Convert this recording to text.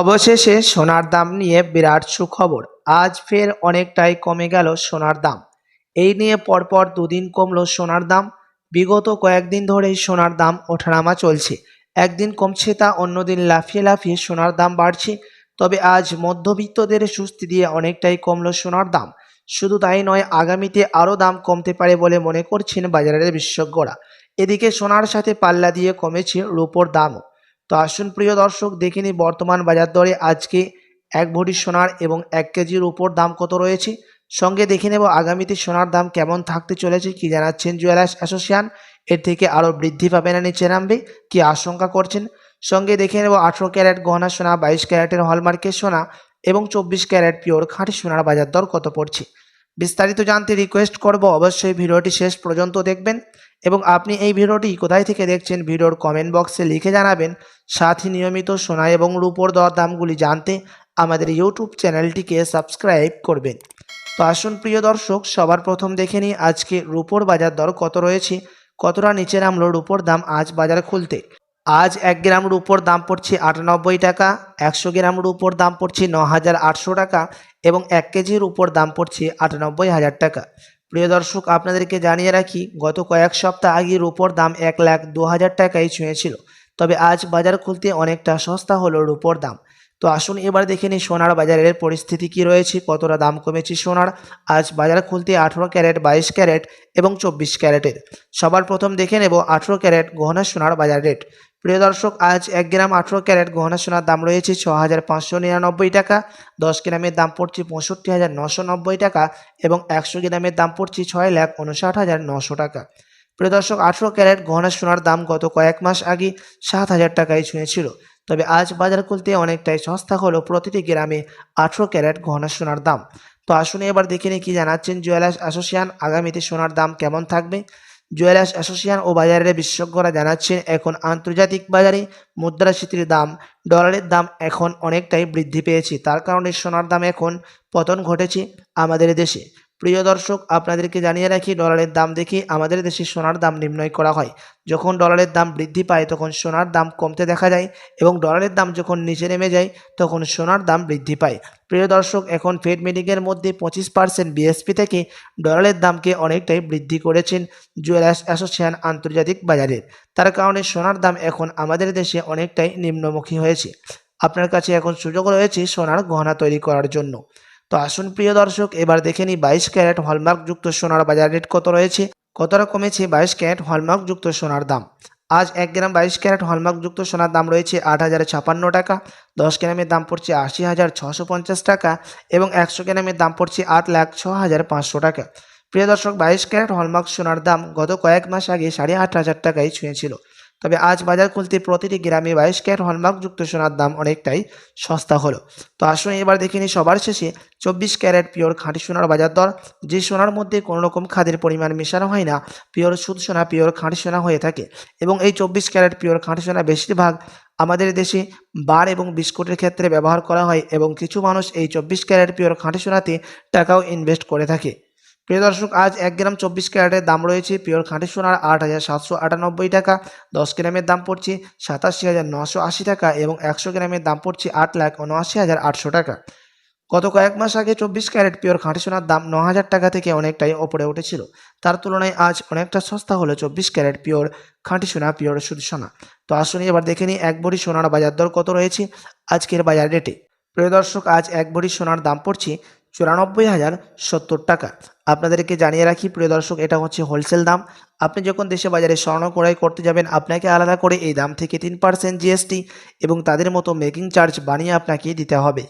অবশেষে সোনার দাম নিয়ে বিরাট সুখবর। আজ ফের অনেকটাই কমে গেল সোনার দাম। এই নিয়ে পরপর দুদিন কমলো সোনার দাম। বিগত কয়েকদিন ধরেই সোনার দাম ওঠানামা চলছে। একদিন কমছে তা, অন্যদিন লাফিয়ে লাফিয়ে সোনার দাম বাড়ছে। তবে আজ মধ্যবিত্তদের সুস্তি দিয়ে অনেকটাই কমলো সোনার দাম। শুধু তাই নয়, আগামীতে আরও দাম কমতে পারে বলে মনে করছেন বাজারের বিশেষজ্ঞরা। এদিকে সোনার সাথে পাল্লা দিয়ে কমেছে রূপোর দামও। তো আসুন প্রিয় দর্শক, দেখে নিই বর্তমান বাজার দরে আজকে এক ভরি সোনার এবং এক কেজির উপর দাম কত রয়েছে। সঙ্গে দেখে নেব আগামীতে সোনার দাম কেমন থাকতে চলেছে, কি জানাচ্ছেন জুয়েলার্স অ্যাসোসিয়েশন। এর থেকে আরও বৃদ্ধি পাবে না নিচে নামবে, কি আশঙ্কা করছেন? সঙ্গে দেখে নেব আঠেরো ক্যারেট গহনা সোনা, বাইশ ক্যারেটের হলমার্কের সোনা এবং চব্বিশ ক্যারেট পিওর খাঁটি সোনার বাজার দর কত পড়ছে। বিস্তারিত জানতে রিকোয়েস্ট করব, অবশ্যই ভিডিওটি শেষ পর্যন্ত দেখবেন এবং আপনি এই ভিডিওটি কোথায় থেকে দেখছেন ভিডিওর কমেন্ট বক্সে লিখে জানাবেন। সাথে নিয়মিত সোনা এবং রূপোর দর দামগুলি জানতে আমাদের ইউটিউব চ্যানেলটিকে সাবস্ক্রাইব করবেন। তো আসুন প্রিয় দর্শক, সবার প্রথম দেখে নিই আজকে রূপোর বাজার দর কত রয়েছে, কতটা নিচে নামলো রূপোর দাম আজ বাজার খুলতে। আজ এক গ্রাম রূপোর দাম পড়ছে আটানব্বই টাকা, একশো গ্রাম রূপোর দাম পড়ছে ন হাজার আটশো টাকা এবং এক কেজির উপর দাম পড়ছে আটানব্বই হাজার টাকা। প্রিয় দর্শক, আপনাদেরকে জানিয়ে রাখি, গত কয়েক সপ্তাহ আগে রূপোর দাম এক লাখ দু হাজার টাকায় ছুঁয়েছিল, তবে আজ বাজার খুলতে অনেকটা সস্তা হলো রূপোর দাম। তো আসুন এবার দেখে নিই সোনার বাজারের পরিস্থিতি কি রয়েছে, কতটা দাম কমেছে সোনার। আজ বাজার খুলতে আঠেরো ক্যারেট, বাইশ ক্যারেট এবং চব্বিশ ক্যারেটের। সবার প্রথম দেখে নেব আঠেরো ক্যারেট গহনা সোনার বাজার রেট। প্রিয় দর্শক, আজ এক গ্রাম আঠেরো ক্যারেট গহনা সোনার দাম রয়েছে ছ হাজার পাঁচশো নিরানব্বই টাকা, দশ গ্রামের দাম পড়ছে পঁয়ষট্টি হাজার নশো নব্বই টাকা এবং একশো গ্রামের দাম পড়ছে ছয় লাখ উনষাট হাজার নশো টাকা। প্রিয় দর্শক, আঠেরো ক্যারেট গহনা সোনার দাম গত কয়েক মাস আগে সাত হাজার টাকায় ছুঁয়েছিল। তবে আজ বাজার খুলতে অনেকটাই সস্তা হলো প্রতিটি গ্রামে আঠেরো ক্যারেট গহনা সোনার দাম। তো আসুন এবার দেখে নিই কি জানাচ্ছেন জুয়েলার্স অ্যাসোসিয়েশন, আগামীতে সোনার দাম কেমন থাকবে? জুয়েলার্স অ্যাসোসিয়েশন ও বাজারের বিশেষজ্ঞরা জানাচ্ছেন, এখন আন্তর্জাতিক বাজারে মুদ্রাস্ফীতির দাম, ডলারের দাম এখন অনেকটাই বৃদ্ধি পেয়েছে। তার কারণে সোনার দাম এখন পতন ঘটেছে আমাদের দেশে। প্রিয় দর্শক, আপনাদেরকে জানিয়ে রাখি, ডলারের দাম দেখে আমাদের দেশে সোনার দাম নির্ণয় করা হয়। যখন ডলারের দাম বৃদ্ধি পায়, তখন সোনার দাম কমতে দেখা যায় এবং ডলারের দাম যখন নিচে নেমে যায়, তখন সোনার দাম বৃদ্ধি পায়। প্রিয় দর্শক, এখন ফেড মিটিংয়ের মধ্যে পঁচিশ পার্সেন্ট বিএসপি থেকে ডলারের দামকে অনেকটাই বৃদ্ধি করেছেন জুয়েলার্স অ্যাসোসিয়েশন আন্তর্জাতিক বাজারে তার কারণে সোনার দাম এখন আমাদের দেশে অনেকটাই নিম্নমুখী হয়েছে। আপনার কাছে এখন সুযোগ রয়েছে সোনার গহনা তৈরি করার জন্য। তো আসুন প্রিয় দর্শক, এবার দেখে নিই বাইশ ক্যারেট হলমার্কযুক্ত সোনার বাজার রেট কত রয়েছে কতটা কমেছে বাইশ ক্যারেট হলমার্কযুক্ত সোনার দাম? আজ এক গ্রাম বাইশ ক্যারেট হলমার্কযুক্ত সোনার দাম রয়েছে আট হাজার ছাপান্ন টাকা, দশ গ্রামের দাম পড়ছে আশি হাজার ছশো পঞ্চাশ টাকা এবং একশো গ্রামের দাম পড়ছে আট লাখ ছ হাজার পাঁচশো টাকা। প্রিয় দর্শক, বাইশ ক্যারেট হলমার্ক সোনার দাম গত কয়েক মাস আগে সাড়ে আট হাজার টাকায় ছুঁয়েছিল। তবে আজ বাজার খুলতে প্রতিটি গ্রামে বাইশ ক্যারেট হলমার্কযুক্ত সোনার দাম অনেকটাই সস্তা হলো। তো আসুন এবার দেখে নিই সবার শেষে চব্বিশ ক্যারেট পিওর খাঁটি সোনার বাজার দর। যে সোনার মধ্যে কোনো রকম খাদের পরিমাণ মেশানো হয় না, পিওর সুদ সোনা, পিওর খাঁটি সোনা হয়ে থাকে এবং এই চব্বিশ ক্যারেট পিওর খাঁটি সোনা বেশিরভাগ আমাদের দেশে বার এবং বিস্কুটের ক্ষেত্রে ব্যবহার করা হয় এবং কিছু মানুষ এই চব্বিশ ক্যারেট পিওর খাঁটি সোনাতে টাকাও ইনভেস্ট করে থাকে। প্রিয় দর্শক, আজ এক গ্রাম চব্বিশ ক্যারেটের দাম রয়েছে পিওর খাঁটি সোনার আট হাজার সাতশো আটানব্বই টাকা, দশ গ্রামের দাম পড়ছে সাতাশি হাজার নশো আশি টাকা এবং একশো গ্রামের দাম পড়ছে আট লাখ উনআশি হাজার আটশো টাকা। গত কয়েক মাস আগে চব্বিশ ক্যারেট পিওর খাঁটি সোনার দাম ন হাজার টাকা থেকে অনেকটাই ওপরে উঠেছিল। তার তুলনায় আজ অনেকটা সস্তা হলো চব্বিশ ক্যারেট পিওর খাঁটি সোনা, পিওর শুধু সোনা। তো আসুন এবার দেখে নিই এক ভরি সোনার বাজার দর কত রয়েছে আজকের বাজার রেটে। প্রিয় দর্শক, আজ এক ভরি সোনার দাম পড়ছে চুরানব্বই হাজার সত্তর টাকা। আপনাদেরকে জানিয়ে রাখি, প্রিয় দর্শক, এটা হচ্ছে হোলসেল দাম। আপনি যখন দেশে বাজারে স্বর্ণ ক্রয় করতে যাবেন, আপনাকে আলাদা করে এই দাম থেকে তিন পার্সেন্ট জিএসটি এবং তাদের মতো মেকিং চার্জ বানিয়ে আপনাকে দিতে হবে।